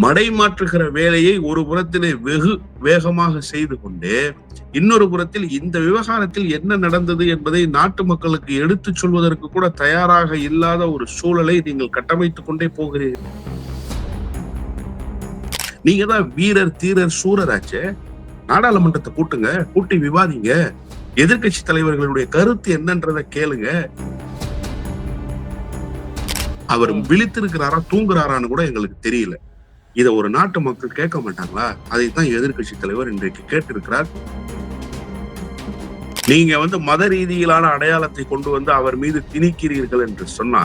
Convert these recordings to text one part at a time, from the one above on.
மடைமாற்றுகிற வேலையை ஒரு புறத்திலே வெகு வேகமாக செய்து கொண்டு இன்னொரு புறத்தில் இந்த விவகாரத்தில் என்ன நடந்தது என்பதை நாட்டு மக்களுக்கு எடுத்துச் சொல்வதற்கு கூட தயாராக இல்லாத ஒரு சூழலை நீங்கள் கட்டமைத்துக் கொண்டே போகிறீர்கள். நீங்க தான் வீரர் தீரர் சூரராச்சே. நாடாளுமன்றத்தை கூட்டுங்க கூட்டி விவாதிங்க. எதிர்க்கட்சி தலைவர்களுடைய கருத்து என்னன்றதை கேளுங்க. அவர் விழித்திருக்கிறாரா தூங்குறாரான்னு கூட எங்களுக்கு தெரியல. இதை ஒரு நாட்டு மக்கள் கேட்க மாட்டாங்களா? அதை தான் எதிர்க்கட்சி தலைவர் இன்றைக்கு கேட்டிருக்கிறார். நீங்க வந்து மத ரீதியிலான அடையாளத்தை கொண்டு வந்து அவர் மீது திணிக்கிறீர்கள் என்று சொன்னா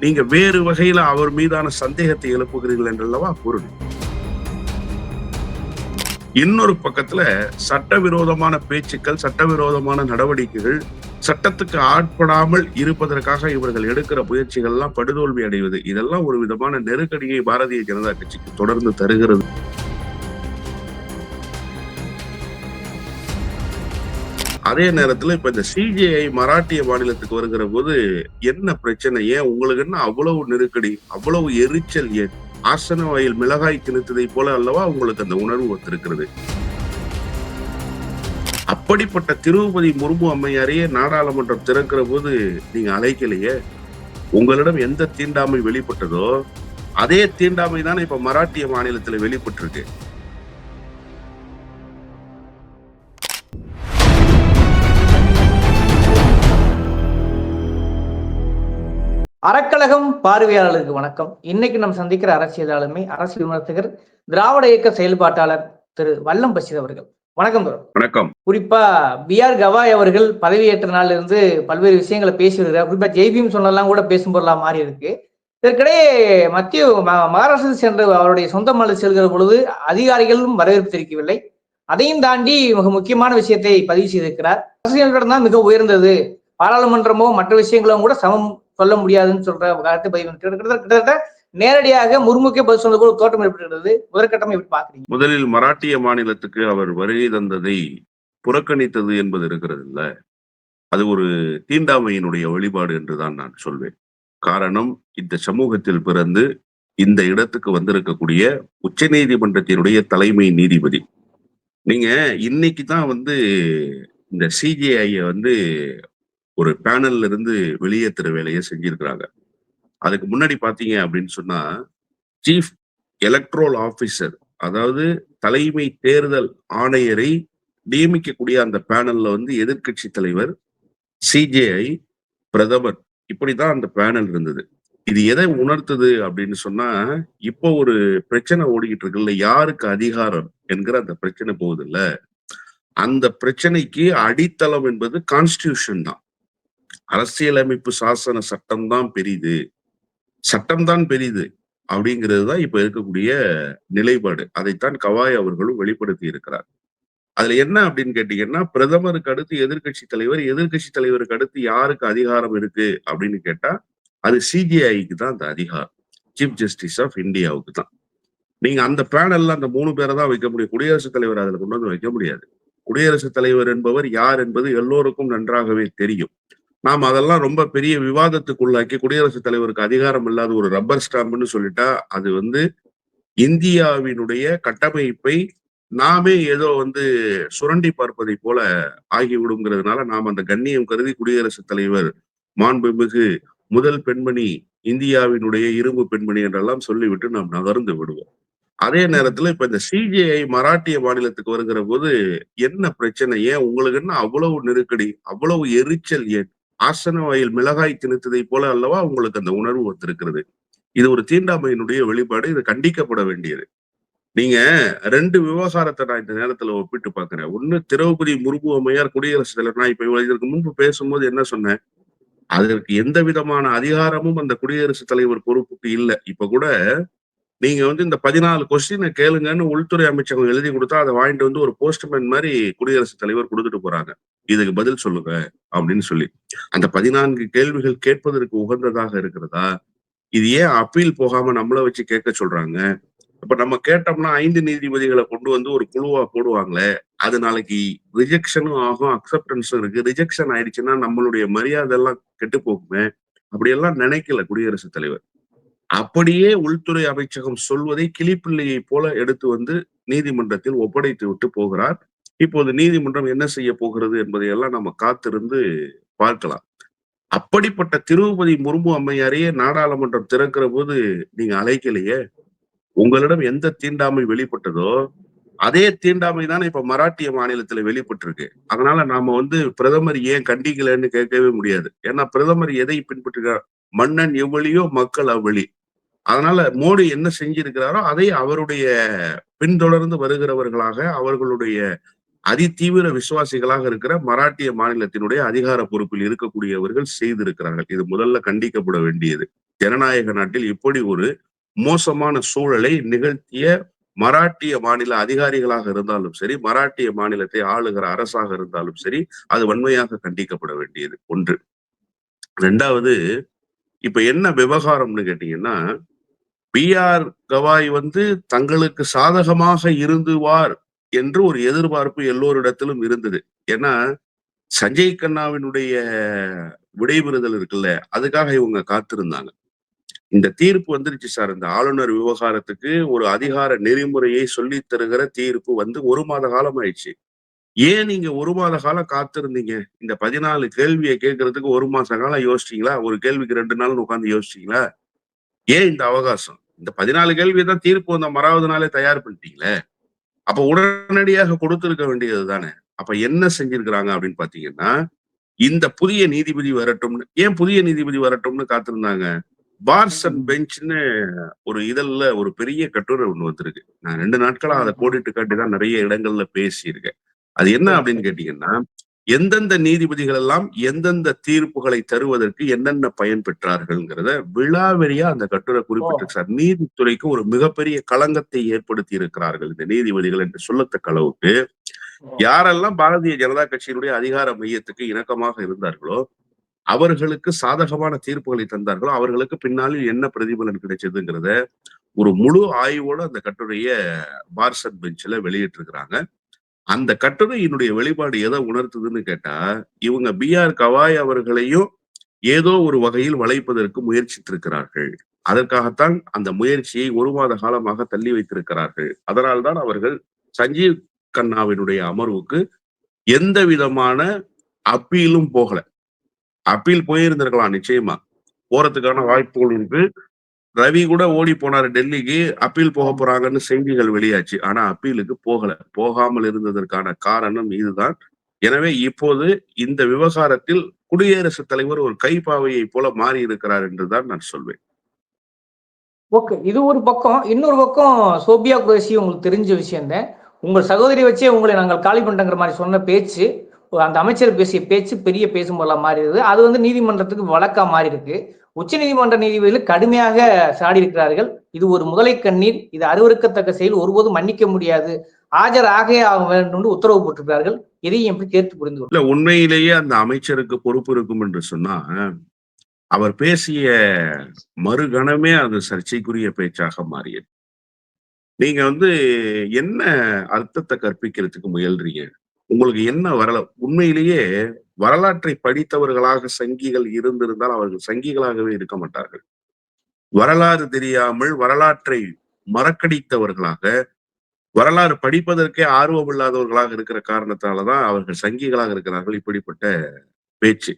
நீங்க வேறு வகையில அவர் மீதான சந்தேகத்தை எழுப்புகிறீர்கள் என்றல்லவா பொருள் இன்னொரு பக்கத்துல சட்டவிரோதமான பேச்சுக்கள் சட்டவிரோதமான நடவடிக்கைகள் சட்டத்துக்கு ஆட்படாமல் இருப்பதற்காக இவர்கள் எடுக்கிற முயற்சிகள் எல்லாம் படுதோல்வி அடைவது. இதெல்லாம் ஒரு விதமான நெருக்கடியை பாரதிய ஜனதா கட்சிக்கு தொடர்ந்து தருகிறது. அதே நேரத்துல இப்ப இந்த சிஜிஐ மராட்டிய மாநிலத்துக்கு வருகிற போது என்ன பிரச்சனை? ஏன்? உங்களுக்கு என்ன அவ்வளவு நெருக்கடி அவ்வளவு எரிச்சல் ஏன்? ஆசன வாயில் மிளகாய் திணித்ததை போல அல்லவா உங்களுக்கு அந்த உணர்வு வந்திருக்கிறது. அப்படிப்பட்ட திருப்பதி முர்மு அம்மையாரையே நாடாளுமன்றம் திறக்கிற போது நீங்க அழைக்கலையே? உங்களிடம் எந்த தீண்டாமை வெளிப்பட்டதோ அதே தீண்டாமை தானே இப்ப மராட்டிய மாநிலத்துல வெளிப்பட்டிருக்கு. அறக்கழகம் பார்வையாளர்களுக்கு வணக்கம். இன்னைக்கு நம்ம சந்திக்கிற அரசியல் ஆளுமை அரசியல் விமர்சகர் திராவிட இயக்க செயல்பாட்டாளர் திரு வல்லம் பஷீர் அவர்கள். வணக்கம். வணக்கம். குறிப்பா பி ஆர் கவாய் அவர்கள் பதவியேற்ற நாள்ல இருந்து பல்வேறு விஷயங்களை பேசி வருகிறார் குறிப்பா ஜெய்பீம் சொன்னதெல்லாம் கூட பேசும் பொருளா மாறி இருக்கு. இதற்கிடையே மத்திய ம- மகாராஷ்டிரா சென்று அவருடைய சொந்த மாநிலம் செல்கிற பொழுது அதிகாரிகளும் வரவேற்பு தெரிவிக்கவில்லை. அதையும் தாண்டி மிக முக்கியமான விஷயத்தை பதிவு செய்திருக்கிறார். அரசியல் தான் மிக உயர்ந்தது. பாராளுமன்றமோ மற்ற விஷயங்களும் கூட சமம் சொல்ல முடியாதுன்னு சொல்ற காலத்து பதிவு கிட்டத்தட்ட நேரடியாக முர்முக்கே பதில் சொன்னது போல தோட்டம் ஏற்படுகிறது முதற்கட்டமை எப்படி பாக்குறீங்க முதலில் மராட்டிய மாநிலத்துக்கு அவர் வருகை தந்ததை புறக்கணித்தது என்பது இருக்கிறது இல்ல அது ஒரு தீண்டாமையினுடைய வழிபாடு என்றுதான் நான் சொல்வேன். காரணம் இந்த சமூகத்தில் பிறந்து இந்த இடத்துக்கு வந்திருக்கக்கூடிய உச்சநீதிமன்றத்தினுடைய தலைமை நீதிபதி. நீங்க இன்னைக்கு தான் வந்து இந்த சிஜிஐ வந்து ஒரு பேனல்ல இருந்து வெளியேற்றுற வேலையை செஞ்சிருக்கிறாங்க. அதுக்கு முன்னாடி பாத்தீங்க அப்படின்னு சொன்னா சீஃப் எலக்ட்ரோல் ஆபீசர் அதாவது தலைமை தேர்தல் ஆணையரை நியமிக்கக்கூடிய அந்த பேனல்ல வந்து எதிர்க்கட்சி தலைவர் சிஜேஐ பிரதமர். இப்படிதான் அந்த பேனல் இருந்தது. இது எதை உணர்த்துது அப்படின்னு சொன்னா இப்போ ஒரு பிரச்சனை ஓடிக்கிட்டு இருக்குல்ல யாருக்கு அதிகாரம் என்கிற அந்த பிரச்சனை போகுது இல்ல. அந்த பிரச்சனைக்கு அடித்தளம் என்பது கான்ஸ்டியூஷன் தான். அரசியலமைப்பு சாசன சட்டம் தான் பெரிது. சட்டம்தான் பெரிது அப்படிங்கிறது தான் இப்ப இருக்கக்கூடிய நிலைப்பாடு. அதைத்தான் கவாய் அவர்களும் வெளிப்படுத்தி இருக்கிறார். அதுல என்ன அப்படின்னு கேட்டீங்கன்னா பிரதமருக்கு அடுத்து எதிர்க்கட்சி தலைவர் எதிர்கட்சி தலைவருக்கு அடுத்து யாருக்கு அதிகாரம் இருக்கு அப்படின்னு கேட்டா அது சிஜிஐக்கு தான் அந்த அதிகாரம். சீஃப் ஜஸ்டிஸ் ஆஃப் இந்தியாவுக்கு தான். நீங்க அந்த பேனல்ல அந்த மூணு பேரை தான் வைக்க முடியும். குடியரசுத் தலைவர் அதுல கொண்டு வந்து வைக்க முடியாது. குடியரசுத் தலைவர் என்பவர் யார் என்பது எல்லோருக்கும் நன்றாகவே தெரியும். நாம் அதெல்லாம் ரொம்ப பெரிய விவாதத்துக்குள்ளாக்கி குடியரசுத் தலைவருக்கு அதிகாரம் இல்லாத ஒரு ரப்பர் ஸ்டாம்ப்னு சொல்லிட்டா அது வந்து இந்தியாவினுடைய கட்டமைப்பை நாமே ஏதோ வந்து சுரண்டி பார்ப்பதை போல ஆகிவிடுங்கிறதுனால நாம் அந்த கண்ணியம் கருதி குடியரசுத் தலைவர் மாண்புமிகு முதல் பெண்மணி இந்தியாவினுடைய இரும்பு பெண்மணி என்றெல்லாம் சொல்லிவிட்டு நாம் நகர்ந்து விடுவோம். அதே நேரத்துல இப்ப இந்த சிஜிஐ மராட்டிய மாநிலத்துக்கு வருகிற போது என்ன பிரச்சனை? ஏன் உங்களுக்கு என்ன அவ்வளவு நெருக்கடி அவ்வளவு எரிச்சல் ஏன்? ஆசன வாயில் மிளகாய் திணித்ததை போல அல்லவா உங்களுக்கு அந்த உணர்வு வந்திருக்கிறது. இது ஒரு தீண்டாமையினுடைய வெளிப்பாடு. இது கண்டிக்கப்பட வேண்டியது. நீங்க ரெண்டு விவகாரத்தை நான் இந்த நேரத்துல ஒப்பிட்டு பாக்குறேன் ஒண்ணு திரௌபதி முர்மு அம்மையார் குடியரசுத் தலைவர். நான் இப்ப இதற்கு முன்பு பேசும்போது என்ன சொன்னேன்? அதற்கு எந்த விதமான அதிகாரமும் அந்த குடியரசுத் தலைவர் பொறுப்புக்கு இல்லை. இப்ப கூட நீங்க வந்து இந்த பதினாலு கொஸ்டினை கேளுங்கன்னு உள்துறை அமைச்சகம் எழுதி கொடுத்தா அதை வாங்கிட்டு வந்து ஒரு போஸ்ட்மேன் மாதிரி குடியரசுத் தலைவர் கொடுத்துட்டு போறாங்க. இதுக்கு பதில் சொல்லுங்க அப்படின்னு சொல்லி. அந்த பதினான்கு கேள்விகள் கேட்பதற்கு உகந்ததாக இருக்கிறதா? இது ஏன் அப்பீல் போகாம நம்மள வச்சு கேட்க சொல்றாங்க? இப்ப நம்ம கேட்டோம்னா ஐந்து நீதிபதிகளை கொண்டு வந்து ஒரு குழுவா போடுவாங்களே அது நாளைக்கு ரிஜெக்ஷனும் ஆகும் அக்செப்டன்ஸும் இருக்கு. ரிஜெக்ஷன் ஆயிடுச்சுன்னா நம்மளுடைய மரியாதை எல்லாம் கெட்டு போகுமே? அப்படியெல்லாம் நினைக்கல குடியரசுத் தலைவர். அப்படியே உள்துறை அமைச்சகம் சொல்வதை கிளிப்பிள்ளையை போல எடுத்து வந்து நீதிமன்றத்தில் ஒப்படைத்து விட்டு போகிறார். இப்போது நீதிமன்றம் என்ன செய்ய போகிறது என்பதை எல்லாம் நம்ம காத்திருந்து பார்க்கலாம். அப்படிப்பட்ட திருப்பதி முர்மு அம்மையாரையே நாடாளுமன்றம் திறக்கிற போது நீங்க அழைக்கலையே? உங்களிடம் எந்த தீண்டாமை வெளிப்பட்டதோ அதே தீண்டாமை தானே இப்ப மராட்டிய மாநிலத்துல வெளிப்பட்டிருக்கு. அதனால நாம வந்து பிரதமர் ஏன் கண்டிக்கலன்னு கேட்கவே முடியாது. ஏன்னா பிரதமர் எதை பின்பற்றுகிறார்? மன்னன் எவ்வளியோ மக்கள் அவ்வளி. அதனால மோடி என்ன செஞ்சிருக்கிறாரோ அதை அவருடைய பின்தொடர்ந்து வருகிறவர்களாக அவர்களுடைய அதிதீவிர விசுவாசிகளாக இருக்கிற மராட்டிய மாநிலத்தினுடைய அதிகார பொறுப்பில் இருக்கக்கூடியவர்கள் செய்திருக்கிறார்கள். இது முதல்ல கண்டிக்கப்பட வேண்டியது. ஜனநாயக நாட்டில் இப்படி ஒரு மோசமான சூழலை நிகழ்த்திய மராட்டிய மாநில அதிகாரிகளாக இருந்தாலும் சரி மராட்டிய மாநிலத்தை ஆளுகிற அரசாக இருந்தாலும் சரி அது வன்மையாக கண்டிக்கப்பட வேண்டியது. ஒன்று. ரெண்டாவது இப்ப என்ன விவகாரம்னு கேட்டீங்கன்னா பி ஆர் கவாய் வந்து தங்களுக்கு சாதகமாக இருந்துவார் என்று ஒரு எதிர்பார்ப்பு எல்லோரிடத்திலும் இருந்தது. ஏன்னா சஞ்சய் கண்ணாவினுடைய விடைபெறுதல் இருக்குல்ல அதுக்காக இவங்க காத்திருந்தாங்க. இந்த தீர்ப்பு வந்துருச்சு சார். இந்த ஆளுநர் விவகாரத்துக்கு ஒரு அதிகார நெறிமுறையை சொல்லி தருகிற தீர்ப்பு வந்து ஒரு மாத காலம் ஆயிடுச்சு. ஏன் நீங்க ஒரு மாத காலம் காத்திருந்தீங்க? இந்த பதினாலு கேள்வியை கேட்கறதுக்கு ஒரு மாச காலம் யோசிச்சீங்களா? ஒரு கேள்விக்கு ரெண்டு நாள் உட்காந்து யோசிச்சீங்களா? ஏன் இந்த அவகாசம்? இந்த பதினாலு கேள்வியை தான் தீர்ப்பு வந்த மறாவது நாளே தயார் பண்ணிட்டீங்களே? அப்ப உடனடியாக கொடுத்திருக்க வேண்டியது தானே. அப்ப என்ன செஞ்சிருக்கிறாங்க அப்படின்னு பாத்தீங்கன்னா இந்த புதிய நீதிபதி வரட்டும்னு ஏன் புதிய நீதிபதி வரட்டும்னு காத்திருந்தாங்க? பார்ஸ் அண்ட் பெஞ்ச்னு ஒரு இதழ்ல ஒரு பெரிய கட்டுரை ஒண்ணு வந்திருக்கு. நான் ரெண்டு நாட்களா அதை கோடிட்டு காட்டி தான் நிறைய இடங்கள்ல பேசியிருக்கேன். அது என்ன அப்படின்னு கேட்டீங்கன்னா எந்தெந்த நீதிபதிகள் எல்லாம் எந்தெந்த தீர்ப்புகளை தருவதற்கு என்னென்ன பயன் பெற்றார்கள்ங்கிறத விழாவெறியா அந்த கட்டுரை குறிப்பிட்டிருக்கார் நீதித்துறைக்கு ஒரு மிகப்பெரிய களங்கத்தை ஏற்படுத்தி இருக்கிறார்கள் இந்த நீதிபதிகள் என்று சொல்லத்தக்க அளவுக்கு. யாரெல்லாம் பாரதிய ஜனதா கட்சியினுடைய அதிகார மையத்துக்கு இணக்கமாக இருந்தார்களோ அவர்களுக்கு சாதகமான தீர்ப்புகளை தந்தார்களோ அவர்களுக்கு பின்னாளில் என்ன பிரதிபலன் கிடைச்சதுங்கிறத ஒரு முழு ஆய்வோட அந்த கட்டுரைய பார்சன் பெஞ்சில் வெளியிட்டிருக்கிறாங்க. அந்த கட்டுரையினுடைய வெளிப்பாடு எதை உணர்த்துதுன்னு கேட்டா இவங்க பி ஆர் கவாய் அவர்களையும் ஏதோ ஒரு வகையில் வளைப்பதற்கு முயற்சித்திருக்கிறார்கள். அதற்காகத்தான் அந்த முயற்சியை ஒரு மாத காலமாக தள்ளி வைத்திருக்கிறார்கள். அதனால்தான் அவர்கள் சஞ்சீவ் கண்ணாவினுடைய அமர்வுக்கு எந்த விதமான அப்பீலும் போகல. அப்பீல் போயிருந்திருக்கலாம் நிச்சயமா. போறதுக்கான வாய்ப்புகள் இருக்கு. ரவி கூட ஓடி போனாரு டெல்லிக்கு அப்பீல் போக போறாங்கன்னு செய்திகள் வெளியாச்சு. ஆனா அப்பீலுக்கு போகல. போகாமல் இருந்ததற்கான காரணம் இதுதான். எனவே இப்போது இந்த விவகாரத்தில் குடியரசுத் தலைவர் ஒரு கைப்பாவையை போல மாறி இருக்கிறார் என்றுதான் நான் சொல்வேன். ஓகே இது ஒரு பக்கம். இன்னொரு பக்கம் சோபியா குரேசி உங்களுக்கு தெரிஞ்ச விஷயம் தான் உங்கள் சகோதரி வச்சே உங்களை நாங்கள் காலி பண்ணிட்டங்கிற மாதிரி சொன்ன பேச்சு அந்த அமைச்சர் பேசிய பேச்சு பெரிய பேசும் போல மாறி இருக்குது அது வந்து நீதிமன்றத்துக்கு வழக்கா மாறி இருக்கு உச்ச நீதிமன்ற நீதிபதிகள் கடுமையாக சாடி இருக்கிறார்கள் இது ஒரு முதலை கண்ணீர். இது அருவருக்கத்தக்க செயல். ஒருபோதும் மன்னிக்க முடியாது. ஆஜர் ஆகே ஆக வேண்டும் என்று உத்தரவு போட்டிருக்கிறார்கள். இதையும் எப்படி கேட்டு புரிந்து இல்ல உண்மையிலேயே அந்த அமைச்சருக்கு பொறுப்பு இருக்கும் என்று சொன்னா அவர் பேசிய மறுகணமே அது சர்ச்சைக்குரிய பேச்சாக மாறியது. நீங்க வந்து என்ன அர்த்தத்தை கற்பிக்கிறதுக்கு முயல்றீங்க? உங்களுக்கு என்ன வரல? உண்மையிலேயே வரலாற்றை படித்தவர்களாக சங்கிகள் இருந்திருந்தால் அவர்கள் சங்கிகளாகவே இருக்க மாட்டார்கள். வரலாறு தெரியாமல் வரலாற்றை மறக்கடித்தவர்களாக வரலாறு படிப்பதற்கே ஆர்வம் இல்லாதவர்களாக இருக்கிற காரணத்தாலதான் அவர்கள் சங்கிகளாக இருக்கிறார்கள் இப்படிப்பட்ட பேச்சு.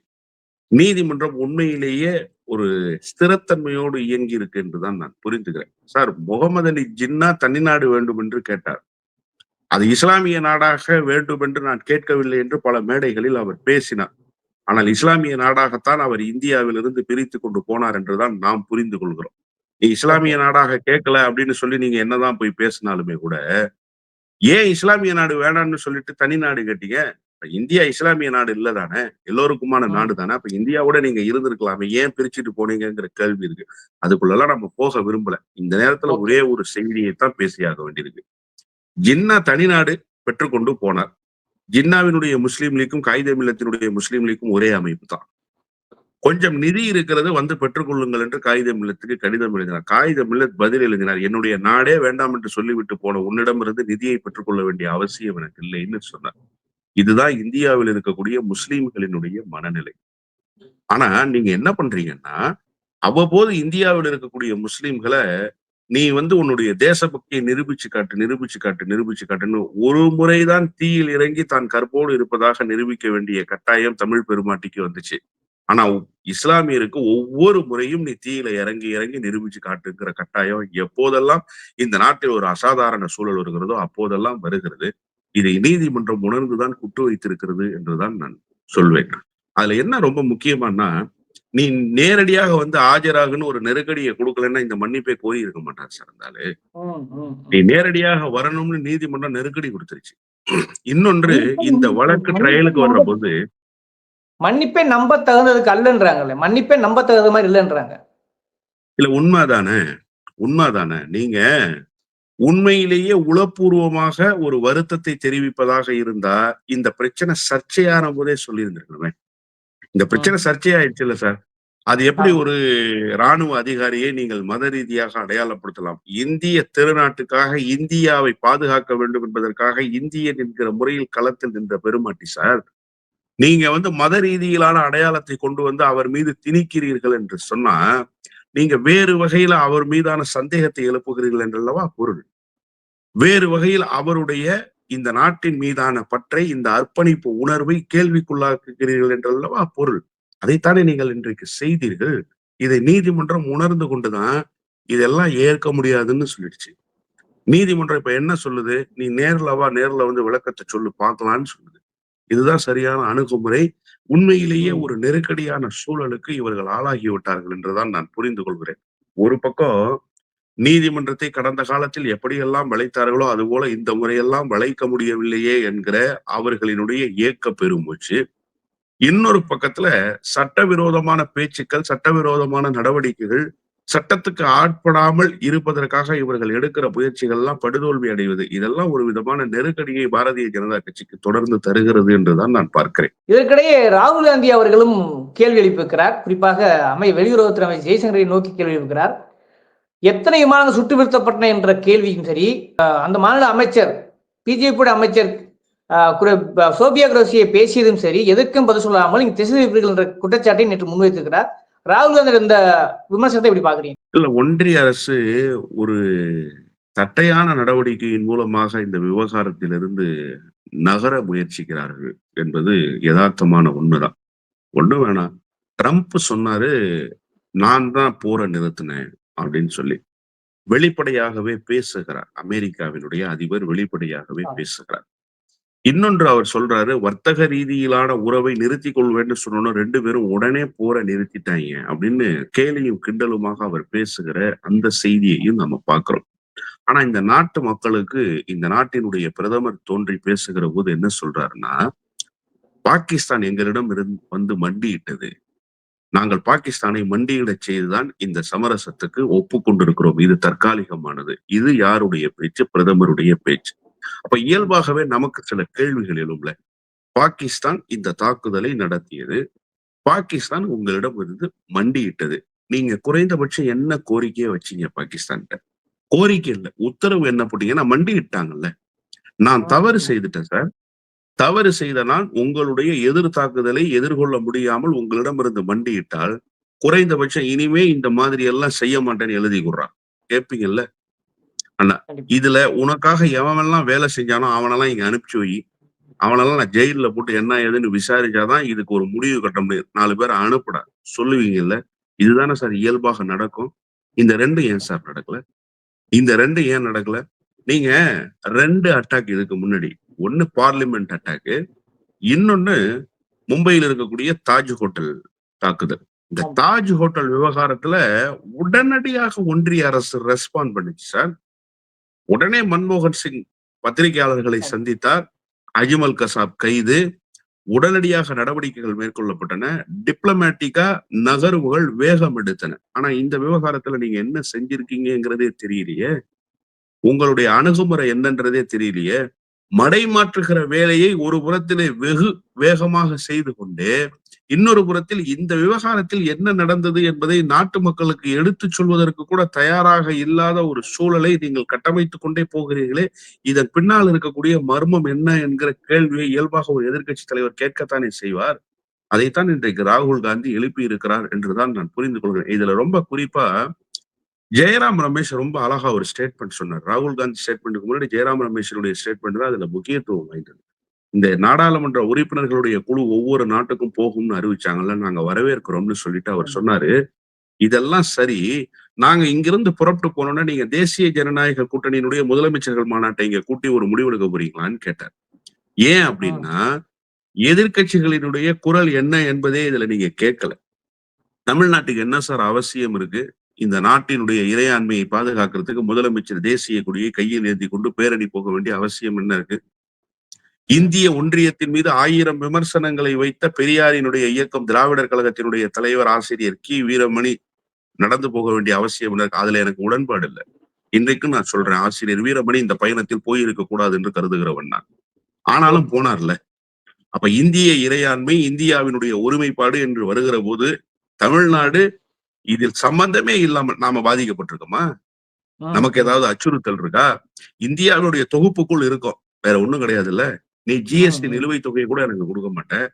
நீதிமன்றம் உண்மையிலேயே ஒரு ஸ்திரத்தன்மையோடு இயங்கி இருக்கு என்றுதான் நான் புரிந்துகிறேன் சார் முகமது அலி ஜின்னா தனிநாடு வேண்டும் என்று கேட்டார். அது இஸ்லாமிய நாடாக வேண்டும் என்று நான் கேட்கவில்லை என்று பல மேடைகளில் அவர் பேசினார். ஆனால் இஸ்லாமிய நாடாகத்தான் அவர் இந்தியாவிலிருந்து பிரித்து கொண்டு போனார் என்றுதான் நாம் புரிந்து கொள்கிறோம். நீ இஸ்லாமிய நாடாக கேட்கல அப்படின்னு சொல்லி நீங்க என்னதான் போய் பேசினாலுமே கூட ஏன் இஸ்லாமிய நாடு வேணாம்னு சொல்லிட்டு தனி நாடு கேட்டீங்க? இந்தியா இஸ்லாமிய நாடு இல்ல தானே? எல்லோருக்குமான நாடு தானே? அப்ப இந்தியாவோட நீங்க இருந்திருக்கலாமே. ஏன் பிரிச்சுட்டு போனீங்கிற கேள்வி இருக்கு. அதுக்குள்ளெல்லாம் நம்ம போக விரும்பல. இந்த நேரத்துல ஒரே ஒரு செய்தியை தான் பேசியாக வேண்டியிருக்கு. ஜின்னா தனிநாடு பெற்றுக்கொண்டு போனார். ஜின்னாவினுடைய முஸ்லீம் லீக்கும் காகித மில்லத்தினுடைய முஸ்லீம் லீக்கும் ஒரே அமைப்பு தான். கொஞ்சம் நிதி இருக்கிறது வந்து பெற்றுக்கொள்ளுங்கள் என்று காகித மில்லத்துக்கு கடிதம் எழுதினார். காகித மில்லத் பதில் எழுதினார் என்னுடைய நாடே வேண்டாம் என்று சொல்லிவிட்டு போன உன்னிடமிருந்து நிதியை பெற்றுக்கொள்ள வேண்டிய அவசியம் எனக்கு இல்லைன்னு சொன்னார். இதுதான் இந்தியாவில் இருக்கக்கூடிய முஸ்லீம்களினுடைய மனநிலை. ஆனா நீங்க என்ன பண்றீங்கன்னா அவ்வப்போது இந்தியாவில் இருக்கக்கூடிய முஸ்லிம்களை நீ வந்து உன்னுடைய தேசபக்தியை நிரூபிச்சு காட்டு நிரூபிச்சு காட்டு நிரூபிச்சு காட்டுன்னு ஒரு முறைதான் தீயில் இறங்கி தான் கற்போடு இருப்பதாக நிரூபிக்க வேண்டிய கட்டாயம் தமிழ் பெருமாட்டிக்கு வந்துச்சு. ஆனா இஸ்லாமியருக்கு ஒவ்வொரு முறையும் நீ தீயில இறங்கி இறங்கி நிரூபிச்சு காட்டுங்கிற கட்டாயம் எப்போதெல்லாம் இந்த நாட்டில் ஒரு அசாதாரண சூழல் வருகிறதோ அப்போதெல்லாம் வருகிறது. இதை நீதிமன்றம் உணர்ந்துதான் குட்டு வைத்திருக்கிறது என்றுதான் நான் சொல்வேன். அதுல என்ன ரொம்ப முக்கியமானா நீ நேரடியாக வந்து ஆஜராகுன்னு ஒரு நெருக்கடியை கொடுக்கலன்னா இந்த மன்னிப்பை கோரி இருக்க மாட்டார் சார் இருந்தாலு நீ நேரடியாக வரணும்னு நீதிமன்றம் நெருக்கடி கொடுத்துருச்சு. இன்னொன்று இந்த வழக்கு ட்ரையலுக்கு வர்ற போது மன்னிப்பே நம்ப தகுந்ததுக்கு அல்லன்றாங்கல்ல மன்னிப்பே நம்ப தகுந்த மாதிரி இல்லைன்றாங்க. இல்ல உண்மைதானே? உண்மைதானே? நீங்க உண்மையிலேயே உளப்பூர்வமாக ஒரு வருத்தத்தை தெரிவிப்பதாக இருந்தா இந்த பிரச்சனை சர்ச்சையான போதே சொல்லியிருந்திருக்கணுமே. இந்த பிரச்சனை சர்ச்சையாயிடுச்சு இல்ல சார். அது எப்படி ஒரு ராணுவ அதிகாரியை நீங்கள் மத ரீதியாக அடையாளப்படுத்தலாம்? இந்திய திருநாட்டுக்காக இந்தியாவை பாதுகாக்க வேண்டும் என்பதற்காக இந்தியன் என்கிற முறையில் களத்தில் நின்ற பெருமாட்டி சார் நீங்க வந்து மத ரீதியிலான அடையாளத்தை கொண்டு வந்து அவர் மீது திணிக்கிறீர்கள் என்று சொன்னா நீங்க வேறு வகையில அவர் மீதான சந்தேகத்தை எழுப்புகிறீர்கள் என்றல்லவா பொருள்? வேறு வகையில் அவருடைய இந்த நாட்டின் மீதான பற்றை இந்த அர்ப்பணிப்பு உணர்வை கேள்விக்குள்ளாக்குகிறீர்கள் என்றல்லவா பொருள்? அதைத்தானே நீங்கள் இன்றைக்கு செய்தீர்கள். இதை நீதிமன்றம் உணர்ந்து கொண்டுதான் இதெல்லாம் ஏற்க முடியாதுன்னு சொல்லிடுச்சு. நீதிமன்றம் இப்ப என்ன சொல்லுது? நீ நேர்ல வா நேர்ல வந்து விளக்கத்தை சொல்லு பார்க்கலான்னு சொல்லுது. இதுதான் சரியான அணுகுமுறை. உண்மையிலேயே ஒரு நெருக்கடியான சூழலுக்கு இவர்கள் ஆளாகி விட்டார்கள் என்றுதான் நான் புரிந்து கொள்கிறேன். ஒரு பக்கம் நீதிமன்றத்தை கடந்த காலத்தில் எப்படியெல்லாம் வளைத்தார்களோ அதுபோல இந்த முறையெல்லாம் வளைக்க முடியவில்லையே என்கிற அவர்களினுடைய ஏக்க பெருமூச்சு. இன்னொரு பக்கத்துல சட்டவிரோதமான பேச்சுக்கள் சட்டவிரோதமான நடவடிக்கைகள் சட்டத்துக்கு ஆட்படாமல் இருப்பதற்காக இவர்கள் எடுக்கிற முயற்சிகள் எல்லாம் படுதோல்வி அடைவது. இதெல்லாம் ஒரு விதமான நெருக்கடியை பாரதிய ஜனதா கட்சிக்கு தொடர்ந்து தருகிறது என்றுதான் நான் பார்க்கிறேன். இதற்கிடையே ராகுல் காந்தி அவர்களும் கேள்வி எழுப்பியிருக்கிறார். குறிப்பாக அமை வெளியுறவுத்துறை அமைச்சர் ஜெய்சங்கரை நோக்கி கேள்வி எழுப்பியிருக்கிறார். எத்தனை விமானங்கள் சுட்டு வீழ்த்தப்பட்டன என்ற கேள்வியும் சரி அந்த மாநில அமைச்சர் பிஜேபியோட அமைச்சர் சோபியா குரோசியை பேசியதும் சரி எதற்கும் பதில் சொல்லாமல் இங்கு திசை என்ற குற்றச்சாட்டை நேற்று முன்வைத்திருக்கிறார். ராகுல் காந்தி இந்த விமர்சனத்தை எப்படி பாக்குறீங்க இல்ல ஒன்றிய அரசு ஒரு தட்டையான நடவடிக்கையின் மூலமாக இந்த விவகாரத்திலிருந்து நகர முயற்சிக்கிறார்கள் என்பது யதார்த்தமான உண்மைதான். ஒண்ணு வேணாம். ட்ரம்ப் சொன்னாரு நான் தான் போற நிறுத்தினேன். அப்படின்னு சொல்லி வெளிப்படையாகவே பேசுகிறார். அமெரிக்காவினுடைய அதிபர் வெளிப்படையாகவே பேசுகிறார். இன்னொன்று அவர் சொல்றாரு வர்த்தக ரீதியிலான உறவை நிறுத்தி கொள்வேன்னு சொன்னோம் ரெண்டு பேரும் உடனே போற நிறுத்திட்டாங்க. அப்படின்னு கேலியும் கிண்டலுமாக அவர் பேசுகிற அந்த செய்தியையும் நம்ம பார்க்கிறோம். ஆனா இந்த நாட்டு மக்களுக்கு இந்த நாட்டினுடைய பிரதமர் தோன்றி பேசுகிற போது என்ன சொல்றாருன்னா பாகிஸ்தான் எங்களிடம் இருந்து வந்து மண்டியிட்டது. நாங்கள் பாகிஸ்தானை மண்டியிடச் செய்துதான் இந்த சமரசத்துக்கு ஒப்புக்கொண்டிருக்கிறோம். இது தற்காலிகமானது. இது யாருடைய பேச்சு? பிரதமருடைய பேச்சு. அப்ப இயல்பாகவே நமக்கு சில கேள்விகள் எழும்ல. பாகிஸ்தான் இந்த தாக்குதலை நடத்தியது. பாகிஸ்தான் உங்களிடம் இருந்து மண்டியிட்டது. நீங்க குறைந்தபட்சம் என்ன கோரிக்கையை வச்சீங்க பாகிஸ்தான்கிட்ட? கோரிக்கை இல்ல. உத்தரவு என்ன போட்டீங்கன்னா மண்டியிட்டாங்கல்ல. நான் தவறு செய்துட்டேன் சார். தவறு செய்த நான் உங்களுடைய எதிர் தாக்குதலை எதிர்கொள்ள முடியாமல் உங்களிடமிருந்து மண்டியிட்டால் குறைந்தபட்சம் இனிமே இந்த மாதிரி எல்லாம் செய்ய மாட்டேன்னு எழுதி கொடுறான் கேட்பீங்கல்ல அண்ணா இதுல உனக்காக எவனெல்லாம் வேலை செஞ்சானோ அவனெல்லாம் இங்க அனுப்பிச்சு வை. அவனெல்லாம் நான் ஜெயில போட்டு என்ன ஏதுன்னு விசாரிச்சாதான் இதுக்கு ஒரு முடிவு கட்ட முடியும். நாலு பேரை அனுப்புடா சொல்லுவீங்கல்ல? இதுதானே சார் இயல்பாக நடக்கும். இந்த ரெண்டு ஏன் சார் நடக்கல? இந்த ரெண்டு ஏன் நடக்கல? நீங்க ரெண்டு அட்டாக் இதுக்கு முன்னாடி ஒன்னு பார்லிமெண்ட் அட்டாக்கு இன்னொன்னு மும்பையில் இருக்கக்கூடிய தாஜ் ஹோட்டல் தாக்குதல். இந்த தாஜ் ஹோட்டல் விவகாரத்துல உடனடியாக ஒன்றிய அரசு ரெஸ்பாண்ட் பண்ணுச்சு சார். உடனே மன்மோகன் சிங் பத்திரிகையாளர்களை சந்தித்தார். அஜிமல் கசாப் கைது. உடனடியாக நடவடிக்கைகள் மேற்கொள்ளப்பட்டன. டிப்ளமேட்டிக்கா நகர்வுகள் வேகம் எடுத்தன. ஆனா இந்த விவகாரத்துல நீங்க என்ன செஞ்சிருக்கீங்கிறதே தெரியலையே. உங்களுடைய அணுகுமுறை என்னன்றதே தெரியலையே. மடைமாற்றுகிற வேலையை ஒரு புறத்திலே வெகு வேகமாக செய்து கொண்டே இன்னொரு புறத்தில் இந்த விவகாரத்தில் என்ன நடந்தது என்பதை நாட்டு மக்களுக்கு எடுத்துச் சொல்வதற்கு கூட தயாராக இல்லாத ஒரு சூழலை நீங்கள் கட்டமைத்துக் கொண்டே போகிறீர்களே இதன் பின்னால் இருக்கக்கூடிய மர்மம் என்ன என்கிற கேள்வியை இயல்பாக ஒரு எதிர்கட்சி தலைவர் கேட்கத்தானே செய்வார். அதைத்தான் இன்றைக்கு ராகுல் காந்தி எழுப்பி இருக்கிறார் என்றுதான் நான் புரிந்து கொள்கிறேன். இதுல ரொம்ப குறிப்பா ஜெயராம் ரமேஷ் ரொம்ப அழகா ஒரு ஸ்டேட்மெண்ட் சொன்னார். ராகுல் காந்தி ஸ்டேட்மெண்ட்டுக்கு முன்னாடி ஜெயராம் ரமேஷனுடைய ஸ்டேட்மெண்ட் தான் அதுல முக்கியத்துவம் வாய்ந்தது. இந்த நாடாளுமன்ற உறுப்பினர்களுடைய குழு ஒவ்வொரு நாட்டுக்கும் போகும்னு அறிவிச்சாங்கல்ல நாங்க வரவேற்கிறோம்னு சொல்லிட்டு அவர் சொன்னாரு. இதெல்லாம் சரி நாங்க இங்கிருந்து புறப்பட்டு போனோம்னா நீங்க தேசிய ஜனநாயக கூட்டணியினுடைய முதலமைச்சர்கள் மாநாட்டை இங்க கூட்டி ஒரு முடிவெடுக்க போறீங்களான்னு கேட்டார். ஏன் அப்படின்னா எதிர்க்கட்சிகளினுடைய குரல் என்ன என்பதே இதுல நீங்க கேட்கல. தமிழ்நாட்டுக்கு என்ன சார் அவசியம் இருக்கு? இந்த நாட்டினுடைய இறையாண்மையை பாதுகாக்கிறதுக்கு முதலமைச்சர் தேசிய கொடியை கையில் ஏந்தி கொண்டு பேரணி போக வேண்டிய அவசியம் என்ன இருக்கு? இந்திய ஒன்றியத்தின் மீது ஆயிரம் விமர்சனங்களை வைத்த பெரியாரினுடைய இயக்கம் திராவிடர் கழகத்தினுடைய தலைவர் ஆசிரியர் கி. வீரமணி நடந்து போக வேண்டிய அவசியம் என்ன இருக்கு? அதுல எனக்கு உடன்பாடு இல்லை. இன்றைக்கும் நான் சொல்றேன் ஆசிரியர் வீரமணி இந்த பயணத்தில் போயிருக்க கூடாது என்று கருதுகிறவன் நான். ஆனாலும் போனார்ல. அப்ப இந்திய இறையாண்மை இந்தியாவினுடைய ஒருமைப்பாடு என்று வருகிற போது தமிழ்நாடு இதில் சம்பந்தமே இல்லாமல் நாம பாதிக்கப்பட்டிருக்கோமா? நமக்கு ஏதாவது அச்சுறுத்தல் இருக்கா? இந்தியாவுடைய தொகுப்புக்குள் இருக்கும். வேற ஒண்ணும் கிடையாதுல்ல. நீ ஜிஎஸ்டி. நிலுவைத் தொகையை கூட எனக்கு கொடுக்க மாட்டேன்.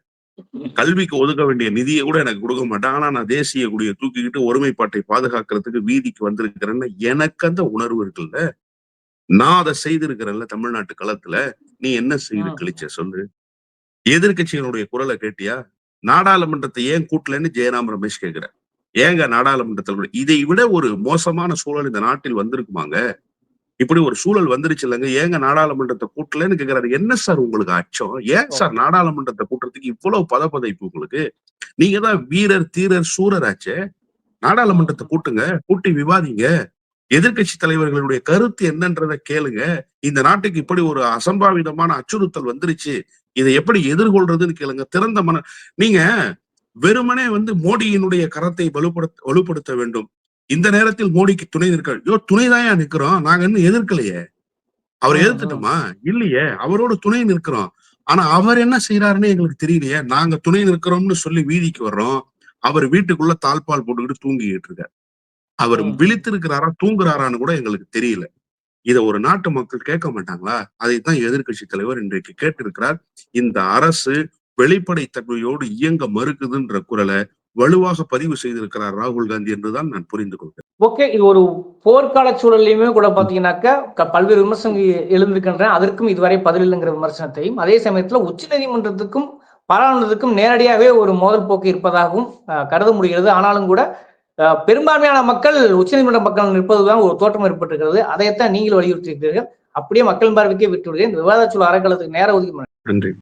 கல்விக்கு ஒதுக்க வேண்டிய நிதியை கூட எனக்கு கொடுக்க மாட்டேன். ஆனா நான் தேசிய கொடியை தூக்கிக்கிட்டு ஒருமைப்பாட்டை பாதுகாக்கிறதுக்கு வீதிக்கு வந்திருக்கிறேன்னு எனக்கு அந்த உணர்வு இருக்குல்ல. நான் அதை செய்திருக்கிறேன்ல தமிழ்நாட்டு களத்துல. நீ என்ன செய்து. கிழிச்ச சொல்லு. எதிர்க்கட்சிகளுடைய குரலை கேட்டியா? நாடாளுமன்றத்தை ஏன் கூட்டலன்னு ஜெயராம் ரமேஷ் கேக்குற ஏங்க நாடாளுமன்றத்தில் இதை விட ஒரு மோசமான சூழல் இந்த நாட்டில் வந்திருக்குமாங்க? இப்படி ஒரு சூழல் வந்துருச்சு இல்லைங்க. ஏங்க நாடாளுமன்றத்தை கூட்டலன்னு கேக்குறாரு. என்ன சார் உங்களுக்கு அச்சம்? ஏன் சார் நாடாளுமன்றத்தை கூட்டுறதுக்கு இவ்வளவு பதப்பதைப்பு உங்களுக்கு? நீங்க தான் வீரர் தீரர் சூரராச்சே நாடாளுமன்றத்தை கூட்டுங்க. கூட்டி விவாதிங்க. எதிர்க்கட்சி தலைவர்களுடைய கருத்து என்னன்றதை கேளுங்க. இந்த நாட்டுக்கு இப்படி ஒரு அசம்பாவிதமான அச்சுறுத்தல் வந்துருச்சு. இதை எப்படி எதிர்கொள்றதுன்னு கேளுங்க. திறந்த மன நீங்க வெறுமனே வந்து மோடியினுடைய கரத்தை வலுப்படுத்த வலுப்படுத்த வேண்டும். இந்த நேரத்தில் மோடிக்கு துணை நிற்க யோ துணைதாயா நிக்கிறோம் நாங்க இன்னும் எதிர்க்கலையே. அவர் எதிர்த்துட்டோமா? இல்லையே. அவரோட துணை நிற்கிறோம். ஆனா அவர் என்ன செய்யறாருன்னு எங்களுக்கு தெரியலையே. நாங்க துணை நிற்கிறோம்னு சொல்லி வீதிக்கு வர்றோம். அவர் வீட்டுக்குள்ள தாழ்பால் போட்டுக்கிட்டு தூங்கிட்டு இருக்கார். அவர். விழித்திருக்கிறாரா தூங்குறாரான்னு கூட எங்களுக்கு தெரியல. இத ஒரு நாட்டு மக்கள் கேட்க மாட்டாங்களா? அதைத்தான் எதிர்க்கட்சி தலைவர் இன்றைக்கு கேட்டிருக்கிறார். இந்த அரசு வெளிப்படைத்தன்மையோடு இயங்க மறுக்குதுன்ற குரலை வலுவாக பதிவு செய்திருக்கிறார் ராகுல் காந்தி என்றுதான் நான் புரிந்து கொள்கிறேன். ஓகே இது ஒரு போர்க்கால சூழல்லையுமே கூட பாத்தீங்கன்னாக்கா பல்வேறு விமர்சனங்கள் எழுந்திருக்கின்றன. அதற்கும் இதுவரை பதில் இல்லைங்கிற விமர்சனத்தையும் அதே சமயத்துல உச்ச நீதிமன்றத்துக்கும் பாராளுமன்றத்துக்கும் நேரடியாகவே ஒரு மோதல் போக்கு இருப்பதாகவும் கருத முடிகிறது. ஆனாலும் கூட பெரும்பான்மையான மக்கள் உச்சநீதிமன்ற மக்கள் நிற்பதுதான் ஒரு தோற்றம் ஏற்பட்டிருக்கிறது. அதைத்தான் நீங்கள் வலியுறுத்தியிருக்கிறீர்கள். அப்படியே மக்கள் பார்வைக்கே விட்டு விடுகிறேன் இந்த விவாதச்சூழல் அறக்கலத்துக்கு நேர ஒதுக்கி நன்றி.